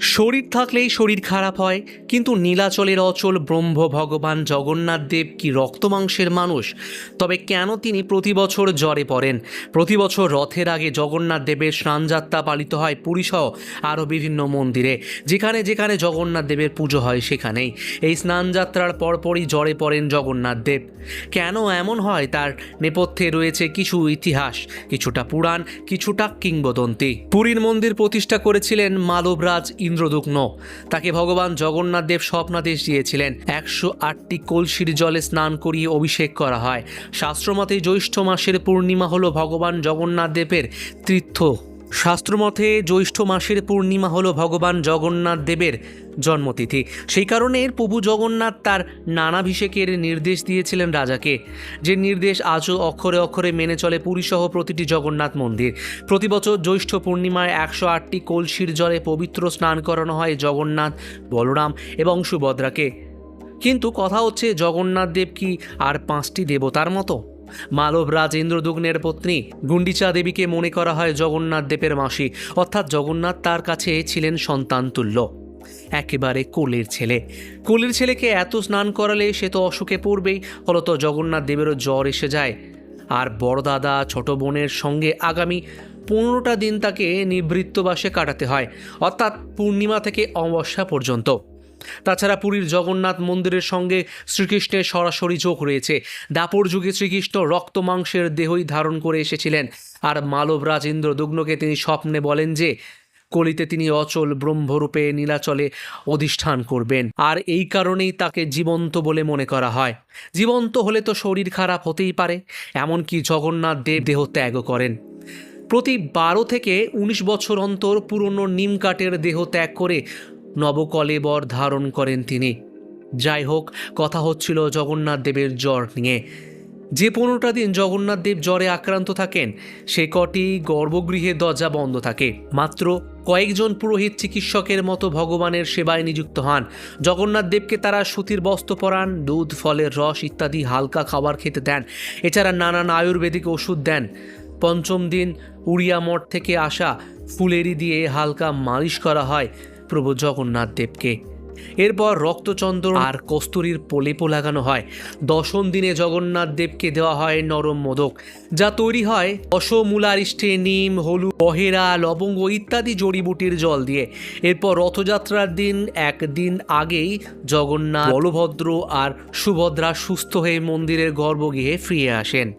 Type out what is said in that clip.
শরীর থাকলেই শরীর খারাপ হয়, কিন্তু নীলাচলের অচল ব্রহ্ম ভগবান জগন্নাথ দেব কি রক্তমাংসের মানুষ? তবে কেন তিনি প্রতি বছর জ্বরে পড়েন? প্রতি বছর রথের আগে জগন্নাথ দেবের স্নানযাত্রা পালিত হয় পুরীসহ আরও বিভিন্ন মন্দিরে। যেখানে যেখানে জগন্নাথ দেবের পুজো হয় সেখানেই। এই স্নানযাত্রার পরপরই জ্বরে পড়েন জগন্নাথ দেব। কেন এমন হয়? তার নেপথ্যে রয়েছে কিছু ইতিহাস, কিছুটা পুরাণ, কিছুটা কিংবদন্তি। পুরীর মন্দির প্রতিষ্ঠা করেছিলেন মালবরাজ ইন্দ্রদুগ্ন। তাকে ভগবান জগন্নাথ দেব স্বপ্নাদেশ দিয়েছিলেন। একশো আটটি কলসির জলে স্নান করিয়ে অভিষেক করা হয়। শাস্ত্রমতে জ্যৈষ্ঠ মাসের পূর্ণিমা হল ভগবান জগন্নাথ দেবের তীর্থ শাস্ত্রমতে জ্যৈষ্ঠ মাসের পূর্ণিমা হল ভগবান জগন্নাথ দেবের জন্মতিথি। সেই কারণে প্রভু জগন্নাথ তার নানাভিষেকের নির্দেশ দিয়েছিলেন রাজাকে। যে নির্দেশ আজও অক্ষরে অক্ষরে মেনে চলে পুরীসহ প্রতিটি জগন্নাথ মন্দির। প্রতি বছর জ্যৈষ্ঠ পূর্ণিমায় একশো আটটি কলসির জলে পবিত্র স্নান করানো হয় জগন্নাথ, বলরাম এবং সুভদ্রাকে। কিন্তু কথা হচ্ছে, জগন্নাথ দেব কি আর পাঁচটি দেবতার মতো? মালব রাজেন্দ্রদুগ্নের পত্নী গুন্ডিচা দেবীকে মনে করা হয় জগন্নাথ দেবের মাসি, অর্থাৎ জগন্নাথ তার কাছে ছিলেন সন্তান তুল্য। একেবারে কোলের ছেলে। কোলের ছেলেকে এত স্নান করালে সে তো অসুখে পড়বেই, ফলত জগন্নাথ দেবেরও জ্বর এসে যায়। আর বড় দাদা ছোট বোনের সঙ্গে আগামী পনেরোটা দিন তাকে নিবৃত্তবাসে কাটাতে হয়, অর্থাৎ পূর্ণিমা থেকে অমাবস্যা পর্যন্ত। তাছাড়া পুরীর জগন্নাথ মন্দিরের সঙ্গে শ্রীকৃষ্ণের সরাসরি যোগ রয়েছে। দাপর যুগে শ্রীকৃষ্ণ রক্ত মাংসের দেহই ধারণ করে এসেছিলেন। আর মালব রাজেন্দ্র দুগ্নকে তিনি স্বপ্নে বলেন যে, কলিতে তিনি অচল ব্রহ্মরূপে নীলাচলে অধিষ্ঠান করবেন। আর এই কারণেই তাকে জীবন্ত বলে মনে করা হয়। জীবন্ত হলে তো শরীর খারাপ হতেই পারে, এমনকি জগন্নাথ দেব দেহ ত্যাগ করেন। প্রতি বারো থেকে উনিশ বছর অন্তর পুরনো নিম কাঠের দেহ ত্যাগ করে নবকলেবর ধারণ করেন তিনি। যাই হোক কথা হচ্ছিল জগন্নাথ দেবের জ্বর নিয়ে। যে পনেরোটা দিন জগন্নাথ দেব জ্বরে আক্রান্ত থাকেন, সে কটি গর্ভগৃহে দরজা বন্ধ থাকে। মাত্র কয়েকজন পুরোহিত চিকিৎসকের মতো ভগবানের সেবায় নিযুক্ত হন। জগন্নাথ দেবকে তারা সুতির বস্ত্র পরান, দুধ, ফলের রস ইত্যাদি হালকা খাবার খেতে দেন। এছাড়া নানান আয়ুর্বেদিক ওষুধ দেন। পঞ্চম দিন উড়িয়া মঠ থেকে আসা ফুলেরি দিয়ে হালকা মালিশ করা হয়। প্রভু জগন্নাথ দেবকে। এরপর রক্তচন্দ্র আর কস্তুরীর প্রলেপও লাগানো হয়। দশম দিনে জগন্নাথ দেবকে দেওয়া হয় নরম মোদক, যা তৈরি হয় অসমূলারিষ্টে নিম, হলুদ বহেরা লবঙ্গ ইত্যাদি জড়িবুটির জল দিয়ে। এরপর রথযাত্রার দিন, একদিন আগেই জগন্নাথ, বলভদ্র আর সুভদ্রা সুস্থ হয়ে মন্দিরের গর্ভগৃহে ফিরে আসেন।